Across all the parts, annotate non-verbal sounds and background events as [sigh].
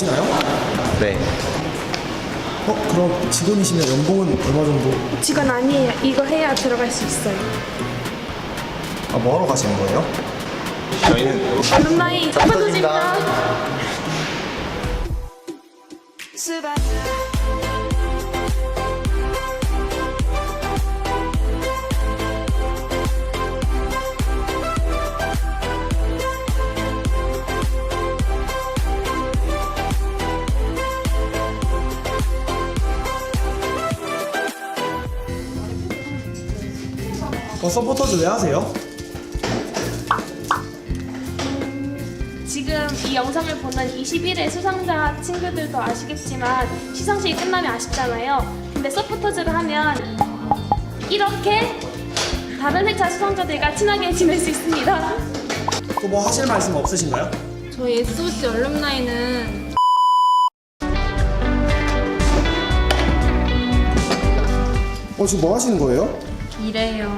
오시나요? 네. 어, 그럼 직원이시면 연봉은 얼마 정도? 직원 아니에요. 이거 해야 들어갈 수 있어요. 아, 뭐 하러 가시는 거예요? 저희는 알룸나이 서포터즈입니다. 어, 서포터즈 왜 하세요? 지금 이 영상을 보는 21회 수상자 친구들도 아시겠지만 시상식이 끝나면 아쉽잖아요. 근데 서포터즈를 하면 이렇게 다른 회차 수상자들과 친하게 지낼 수 있습니다. 또 뭐 하실 말씀 없으신가요? 저희 SOC 얼룸나이는 어, 지금 뭐 하시는 거예요? 이래요.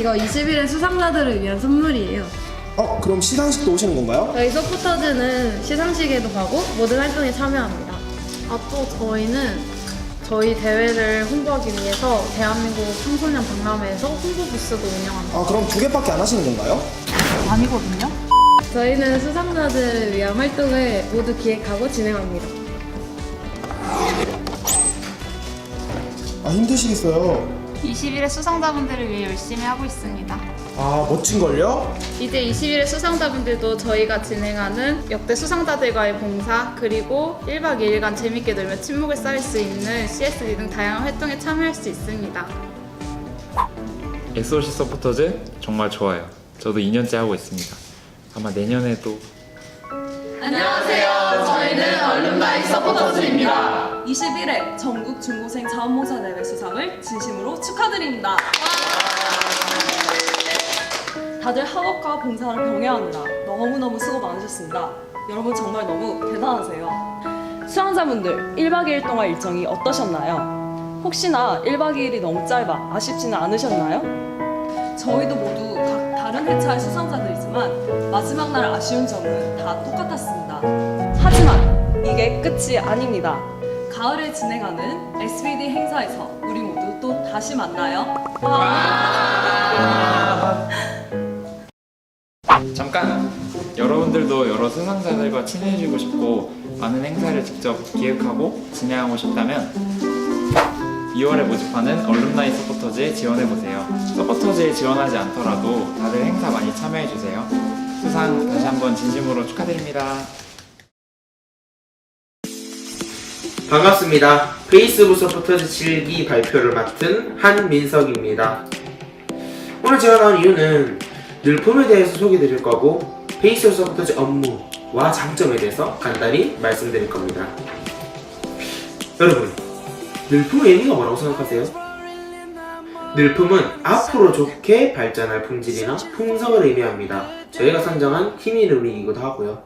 이거 21회 수상자들을 위한 선물이에요. 어, 그럼 시상식도 오시는 건가요? 저희 서포터즈는 시상식에도 가고 모든 활동에 참여합니다. 아, 또 저희는 저희 대회를 홍보하기 위해서 대한민국 청소년 박람회에서 홍보 부스도 운영합니다. 아, 그럼 두 개밖에 안 하시는 건가요? 저희는 수상자들을 위한 활동을 모두 기획하고 진행합니다. 아, 힘드시겠어요. 21회 수상자분들을 위해 열심히 하고 있습니다. 아, 멋진걸요? 이제 21회 수상자분들도 저희가 진행하는 역대 수상자들과의 봉사 그리고 1박 2일간 재밌게 놀며 친목을 쌓을 수 있는 CSD 등 다양한 활동에 참여할 수 있습니다. SOC 서포터즈 정말 좋아요. 저도 2년째 하고 있습니다. 아마 내년에도 21회 전국 중고생 자원봉사 대회 수상을 진심으로 축하드립니다. 다들 학업과 봉사를 병행하느라 너무너무 수고 많으셨습니다. 여러분 정말 너무 대단하세요. 수상자분들 1박 2일 동안 일정이 어떠셨나요? 혹시나 1박 2일이 너무 짧아 아쉽지는 않으셨나요? 저희도 모두 각 다른 회차의 수상자들 이지만 마지막 날 아쉬운 점은 다 똑같았습니다. 하지만 이게 끝이 아닙니다. 가을에 진행하는 SBD 행사에서 우리 모두 또 다시 만나요. [laughs] 잠깐! 여러분들도 여러 수상자들과 친해지고 싶고 많은 행사를 직접 기획하고 진행하고 싶다면 2월에 모집하는 얼룸나이 서포터즈에 지원해보세요. 서포터즈에 지원하지 않더라도 다들 행사 많이 참여해주세요. 수상 다시 한번 진심으로 축하드립니다. 반갑습니다. 페이스북 서포터즈 7기 발표를 맡은 한민석입니다. 오늘 제가 나온 이유는 늘품에 대해서 소개드릴 거고 페이스북 서포터즈 업무와 장점에 대해서 간단히 말씀드릴 겁니다. 여러분, 늘품의 의미가 뭐라고 생각하세요? 늘품은 앞으로 좋게 발전할 품질이나 풍성을 의미합니다. 저희가 선정한 팀 이름이기도 하고요.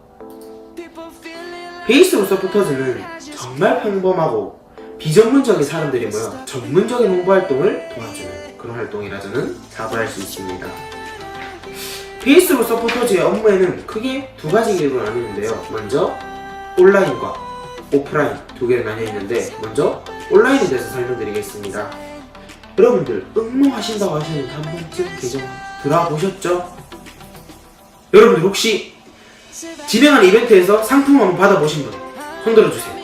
페이스북 서포터즈는 정말 평범하고 비전문적인 사람들이 모여 전문적인 홍보 활동을 도와주는 그런 활동이라 저는 자부할 수 있습니다. 페이스북 서포터즈의 업무에는 크게 두 가지 길로 나뉘는데요. 먼저 온라인과 오프라인 두 개로 나뉘어 있는데 먼저 온라인에 대해서 설명드리겠습니다. 여러분들 응모하신다고 하시는데 한 번쯤 계정 들어와 보셨죠? 여러분들 혹시 진행하는 이벤트에서 상품 한번 받아보신 분 손들어 주세요.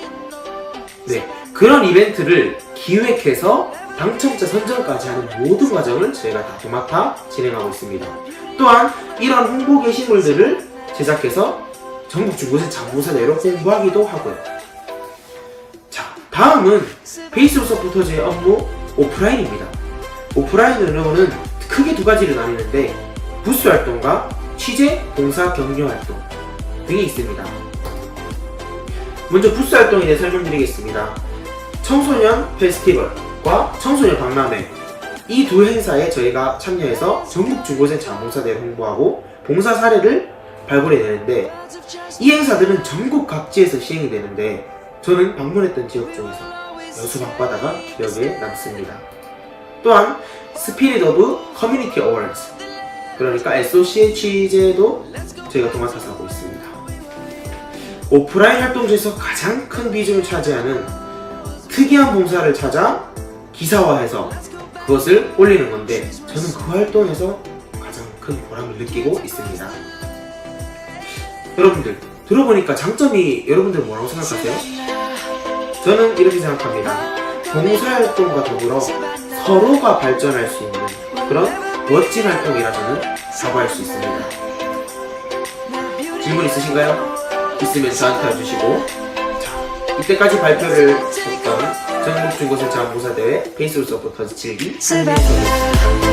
네, 그런 이벤트를 기획해서 당첨자 선정까지 하는 모든 과정을 저희가 다 도맡아 진행하고 있습니다. 또한 이런 홍보 게시물들을 제작해서 전국 중고세 장부사 내로 홍보하기도 하고요. 자, 다음은 페이스북 서포터즈의 업무 오프라인입니다. 오프라인 으로는 크게 두 가지를 나뉘는데 부스 활동과 취재, 봉사, 격려 활동 등이 있습니다. 먼저 부스 활동에 대해 설명드리겠습니다. 청소년 페스티벌과 청소년 박람회 이 두 행사에 저희가 참여해서 전국 중고생 자봉사대를 홍보하고 봉사 사례를 발굴해내는데 이 행사들은 전국 각지에서 시행이 되는데 저는 방문했던 지역 중에서 여수 밤바다가 기억에 남습니다. 또한 스피릿 오브 커뮤니티 어워즈 그러니까 SOC의 취재도 저희가 도맡아서 하고 있습니다. 오프라인 활동 중에서 가장 큰 비중을 차지하는 특이한 봉사를 찾아 기사화해서 그것을 올리는 건데 저는 그 활동에서 가장 큰 보람을 느끼고 있습니다. 여러분들 들어보니까 장점이 여러분들 뭐라고 생각하세요? 저는 이렇게 생각합니다. 봉사활동과 더불어 서로가 발전할 수 있는 그런 멋진 활동이라 저는 사과할 수 있습니다. 질문 있으신가요? 있으면 저한테 와주시고 자, 이때까지 발표를 했던 전국 중고생체험봉사대회 페이스북 서포터즈 7기 한민석이었습니다.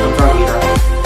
감사합니다.